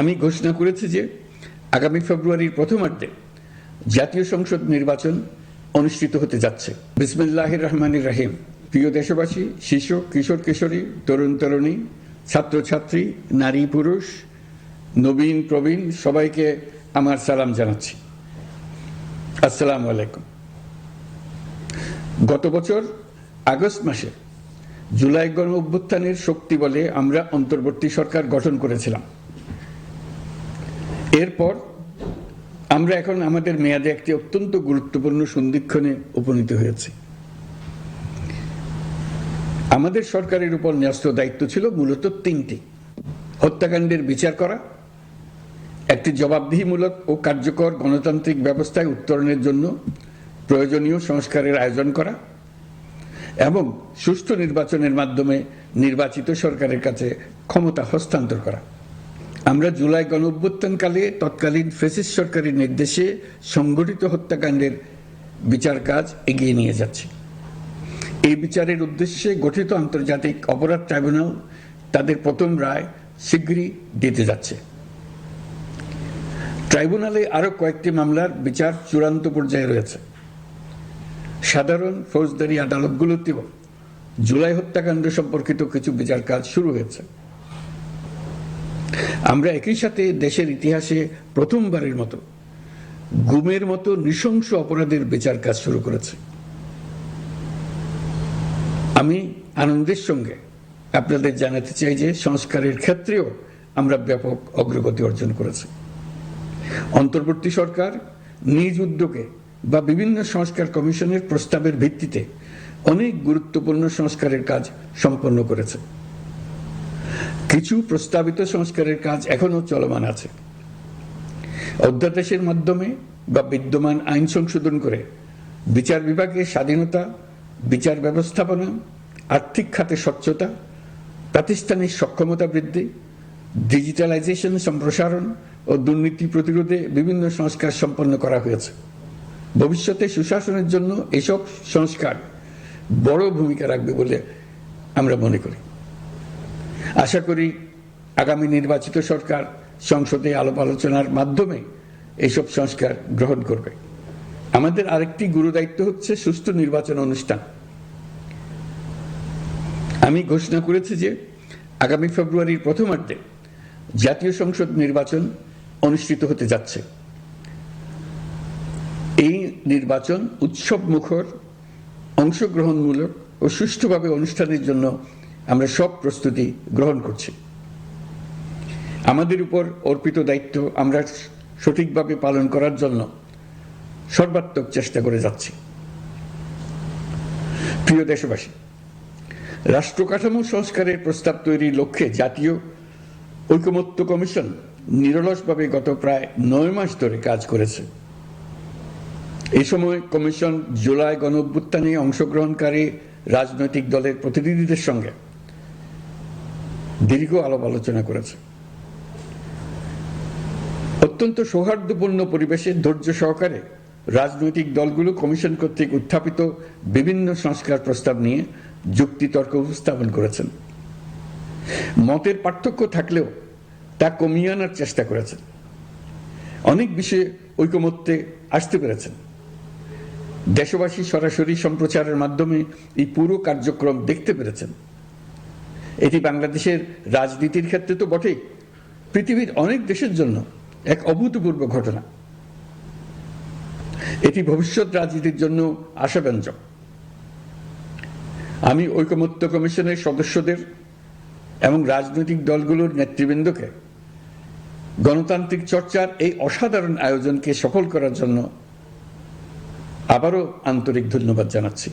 আমি ঘোষণা করেছি যে আগামী ফেব্রুয়ারির প্রথমার্ধে জাতীয় সংসদ নির্বাচন অনুষ্ঠিত হতে যাচ্ছে। বিসমিল্লাহ রহমানির রাহিম। প্রিয় দেশবাসী, শিশু, কিশোর, কিশোরী, তরুণ, তরুণী, ছাত্রছাত্রী, নারী, পুরুষ, নবীন, প্রবীণ, সবাইকে আমার সালাম জানাচ্ছি। আসসালামু আলাইকুম। গত বছর আগস্ট মাসে জুলাই গণ অভ্যুত্থানের শক্তি বলে আমরা অন্তর্বর্তী সরকার গঠন করেছিলাম। এরপর আমরা এখন আমাদের মেয়াদে একটি অত্যন্ত গুরুত্বপূর্ণ সন্ধিক্ষণে উপনীত হয়েছি। আমাদের সরকারের উপর ন্যস্ত দায়িত্ব ছিল মূলত তিনটি। হত্যাকাণ্ডের বিচার করা, একটি জবাবদিহিমূলক ও কার্যকর গণতান্ত্রিক ব্যবস্থায় উত্তরণের জন্য প্রয়োজনীয় সংস্কারের আয়োজন করা এবং সুষ্ঠু নির্বাচনের মাধ্যমে নির্বাচিত সরকারের কাছে ক্ষমতা হস্তান্তর করা। আমরা জুলাই গণ অভ্যুত্থানকালে তৎকালীন ফেসিস সরকারের নির্দেশে সংগঠিত হত্যাকাণ্ডের বিচার কাজ এগিয়ে নিয়ে যাচ্ছি। এই বিচারের উদ্দেশ্যে গঠিত আন্তর্জাতিক অপরাধ ট্রাইব্যুনাল তাদের প্রথম রায় শীঘ্রই দিতে যাচ্ছে। ট্রাইব্যুনালে আরও কয়েকটি মামলার বিচার চূড়ান্ত পর্যায়ে রয়েছে। সাধারণ ফৌজদারি আদালতগুলোতেও জুলাই হত্যাকাণ্ড সম্পর্কিত কিছু বিচার কাজ শুরু হয়েছে। আমরা একই সাথে দেশের ইতিহাসে প্রথমবারের মতো গুমের মতো নৃশংস অপরাধের বিচার কাজ শুরু করেছে। আমি আনন্দের সঙ্গে আপনাদের জানাতে চাই যে সংস্কারের ক্ষেত্রেও আমরা ব্যাপক অগ্রগতি অর্জন করেছি। অন্তর্বর্তী সরকার নিজ উদ্যোগে বা বিভিন্ন সংস্কার কমিশনের প্রস্তাবের ভিত্তিতে অনেক গুরুত্বপূর্ণ সংস্কারের কাজ সম্পন্ন করেছে। কিছু প্রস্তাবিত সংস্কারের কাজ এখনও চলমান আছে। অধ্যাদেশের মাধ্যমে বা বিদ্যমান আইন সংশোধন করে বিচার বিভাগের স্বাধীনতা, বিচার ব্যবস্থাপনা, আর্থিক খাতে স্বচ্ছতা, প্রাতিষ্ঠানিক সক্ষমতা বৃদ্ধি, ডিজিটালাইজেশন সম্প্রসারণ ও দুর্নীতি প্রতিরোধে বিভিন্ন সংস্কার সম্পন্ন করা হয়েছে। ভবিষ্যতে সুশাসনের জন্য এসব সংস্কার বড় ভূমিকা রাখবে বলে আমরা মনে করি। আশা করি আগামী নির্বাচিত সরকার সংসদে আলাপ আলোচনার মাধ্যমে এইসব সংস্কার গ্রহণ করবে। আমাদের আরেকটি গুরু দায়িত্ব হচ্ছে সুষ্ঠু নির্বাচন অনুষ্ঠান। আমি ঘোষণা করেছি যে আগামী ফেব্রুয়ারির প্রথমার্ধে জাতীয় সংসদ নির্বাচন অনুষ্ঠিত হতে যাচ্ছে। এই নির্বাচন উৎসব মুখর অংশগ্রহণমূলক ও সুষ্ঠুভাবে অনুষ্ঠানের জন্য আমরা সব প্রস্তুতি গ্রহণ করছি। আমাদের উপর অর্পিত দায়িত্ব আমরা সঠিকভাবে পালন করার জন্য সর্বাত্মক চেষ্টা করে যাচ্ছি। প্রিয় দেশবাসী, রাষ্ট্র কাঠামো সংস্কারের প্রস্তাব তৈরির লক্ষ্যে জাতীয় ঐকমত্য কমিশন নিরলসভাবে গত প্রায় নয় মাস ধরে কাজ করেছে। এই সময় কমিশন জুলাই গণ অভ্যুত্থানে অংশগ্রহণকারী রাজনৈতিক দলের প্রতিনিধিদের সঙ্গে দীর্ঘ আলাপ আলোচনা করেছে। অত্যন্ত সৌহার্দ্যপূর্ণ পরিবেশে ধৈর্য সহকারে রাজনৈতিক দলগুলো কমিশন কর্তৃক উত্থাপিত বিভিন্ন সংস্কার প্রস্তাব নিয়ে যুক্তিতর্ক উপস্থাপন করেছেন। মতের পার্থক্য থাকলেও তা কমিয়ে আনার চেষ্টা করেছেন। অনেক বিষয়ে ঐকমত্যে আসতে পেরেছেন। দেশবাসী সরাসরি সম্প্রচারের মাধ্যমে এই পুরো কার্যক্রম দেখতে পেরেছেন। এটি বাংলাদেশের রাজনীতির ক্ষেত্রে তো বটেই। পৃথিবীর অনেক দেশের জন্য এক অভূতপূর্ব ঘটনা। এটি ভবিষ্যৎ রাজনীতির জন্য আশাব্যঞ্জক। আমি ঐকমত্য কমিশনের সদস্যদের এবং রাজনৈতিক দলগুলোর নেতৃবৃন্দকে গণতান্ত্রিক চর্চার এই অসাধারণ আয়োজনকে সফল করার জন্য আবারও আন্তরিক ধন্যবাদ জানাচ্ছি।